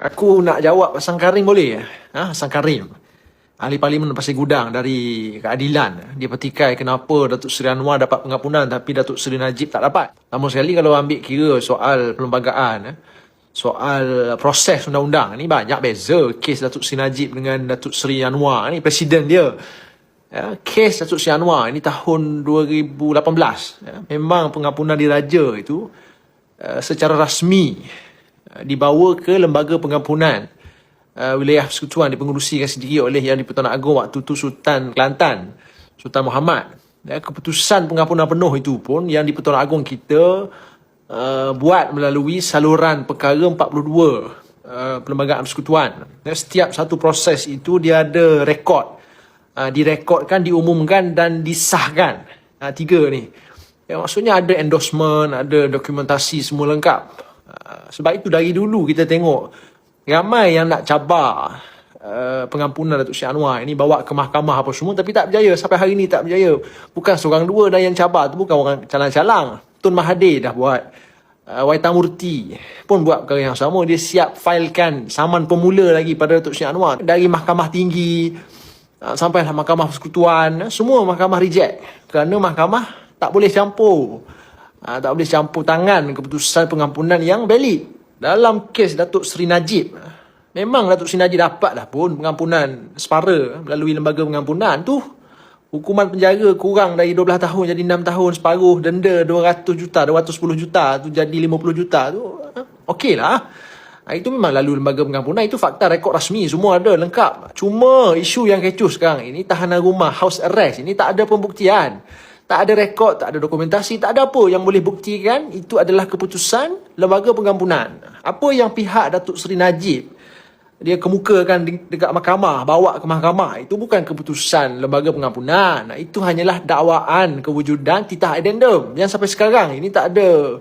Aku nak jawab Hassan Karim boleh? Ha? Hassan Karim. Ahli Parlimen Pasir Gudang dari keadilan. Dia petikai kenapa Datuk Seri Anwar dapat pengampunan tapi Datuk Seri Najib tak dapat. Namun sekali kalau ambil kira soal perlembagaan, eh, soal proses undang-undang ni banyak beza kes Datuk Seri Najib dengan Datuk Seri Anwar ni presiden dia. Ya, kes Datuk Seri Anwar ini tahun 2018. Ya, memang pengampunan diraja itu uh, secara rasmi dibawa ke lembaga pengampunan uh, wilayah persekutuan dipengerusikan sendiri oleh Yang di-Pertuan Agong waktu itu Sultan Kelantan, Sultan Muhammad. Ya, keputusan pengampunan penuh itu pun Yang di-Pertuan Agong kita uh, buat melalui saluran perkara 42 uh, perlembagaan persekutuan. Ya, setiap satu proses itu dia ada rekod uh, direkodkan, diumumkan dan disahkan. Uh, tiga ni. Ya, maksudnya ada endorsement, ada dokumentasi semua lengkap. Sebab itu dari dulu kita tengok ramai yang nak cabar uh, pengampunan Datuk Syed Anwar ini bawa ke mahkamah apa semua tapi tak berjaya. Sampai hari ini tak berjaya. Bukan seorang dua dan yang cabar tu bukan orang calang-calang. Tun Mahathir dah buat. Uh, Waitan Murti pun buat perkara yang sama. Dia siap filekan saman pemula lagi pada Datuk Syed Anwar. Dari mahkamah tinggi, uh, sampailah mahkamah persekutuan, semua mahkamah reject. Kerana mahkamah tak boleh campur. Uh, tak boleh campur tangan keputusan pengampunan yang valid. Dalam kes Datuk Seri Najib, uh, memang Datuk Seri Najib dapat dah pun pengampunan separa melalui lembaga pengampunan tu. Hukuman penjara kurang dari 12 tahun jadi 6 tahun separuh denda 200 juta, 210 juta tu jadi 50 juta tu. Okey lah. Ha, itu memang lalu lembaga pengampunan. Itu fakta rekod rasmi. Semua ada lengkap. Cuma isu yang kecoh sekarang ini tahanan rumah, house arrest. Ini tak ada pembuktian. Tak ada rekod, tak ada dokumentasi, tak ada apa yang boleh buktikan. Itu adalah keputusan lembaga pengampunan. Apa yang pihak Datuk Seri Najib dia kemukakan dekat mahkamah, bawa ke mahkamah. Itu bukan keputusan lembaga pengampunan. Itu hanyalah dakwaan kewujudan titah addendum. Yang sampai sekarang ini tak ada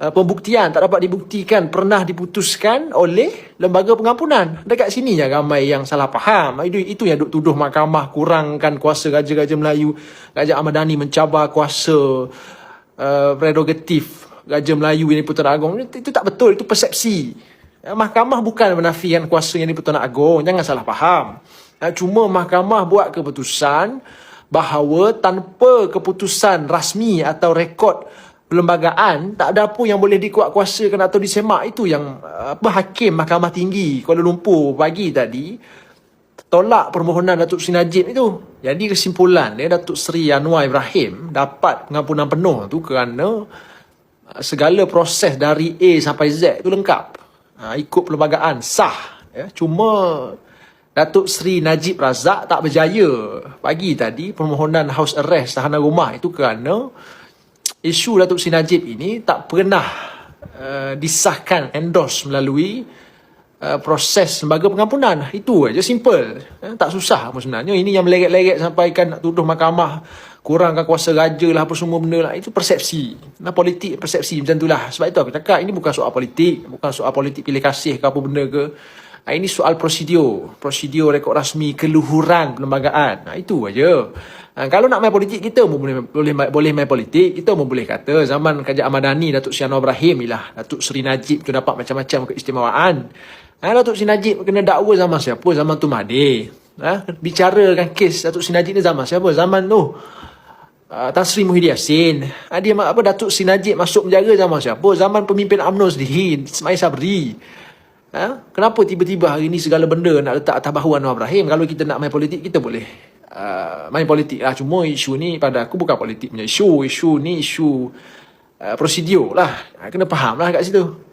uh, pembuktian, tak dapat dibuktikan pernah diputuskan oleh lembaga pengampunan. Dekat sini je ramai yang salah faham. Itu, itu yang duk tuduh mahkamah kurangkan kuasa Raja-Raja Melayu. Raja Ahmad Dhani mencabar kuasa uh, prerogatif Raja Melayu ini Putera Agong. Itu, itu tak betul, itu persepsi. Ya, mahkamah bukan menafikan kuasa yang di-Pertuan Agong. Jangan salah faham. Cuma mahkamah buat keputusan bahawa tanpa keputusan rasmi atau rekod perlembagaan, tak ada apa yang boleh dikuat kuasakan atau disemak. Itu yang apa hakim Mahkamah Tinggi Kuala Lumpur pagi tadi tolak permohonan Datuk Seri Najib itu. Jadi kesimpulan dia Datuk Seri Anwar Ibrahim dapat pengampunan penuh tu kerana segala proses dari A sampai Z itu lengkap ha, ikut perlembagaan sah ya cuma Datuk Seri Najib Razak tak berjaya pagi tadi permohonan house arrest tahanan rumah itu kerana isu Datuk Seri Najib ini tak pernah uh, disahkan endorse melalui uh, proses lembaga pengampunan. Itu aja simple. Ya, tak susah pun sebenarnya. Ini yang meleret-leret sampaikan nak tuduh mahkamah kurangkan kuasa raja lah apa semua benda lah. Itu persepsi. Nah, politik persepsi macam itulah. Sebab itu aku cakap ini bukan soal politik bukan soal politik pilih kasih ke apa benda ke nah, ini soal prosedur prosedur rekod rasmi keluhuran perlembagaan nah, itu aja nah, kalau nak main politik kita pun boleh, boleh, boleh main politik kita pun boleh kata zaman Kajak Ahmad Dhani Datuk Anwar Ibrahim ialah Datuk Seri Najib tu dapat macam-macam keistimewaan nah, Datuk Seri Najib kena dakwa zaman siapa zaman tu Mahathir Ha? Bicarakan kes Datuk Seri Najib ni zaman siapa? Zaman tu uh, Tan Sri Muhyiddin Yassin. Uh, dia apa Datuk Sri Najib masuk penjara zaman siapa? Zaman pemimpin UMNO sendiri, Ismail Sabri. Uh, kenapa tiba-tiba hari ni segala benda nak letak atas bahu Anwar Ibrahim? Kalau kita nak main politik, kita boleh uh, main politik lah. Cuma isu ni pada aku bukan politik punya isu. Isu ni isu uh, prosedur lah. Uh, kena faham lah kat situ.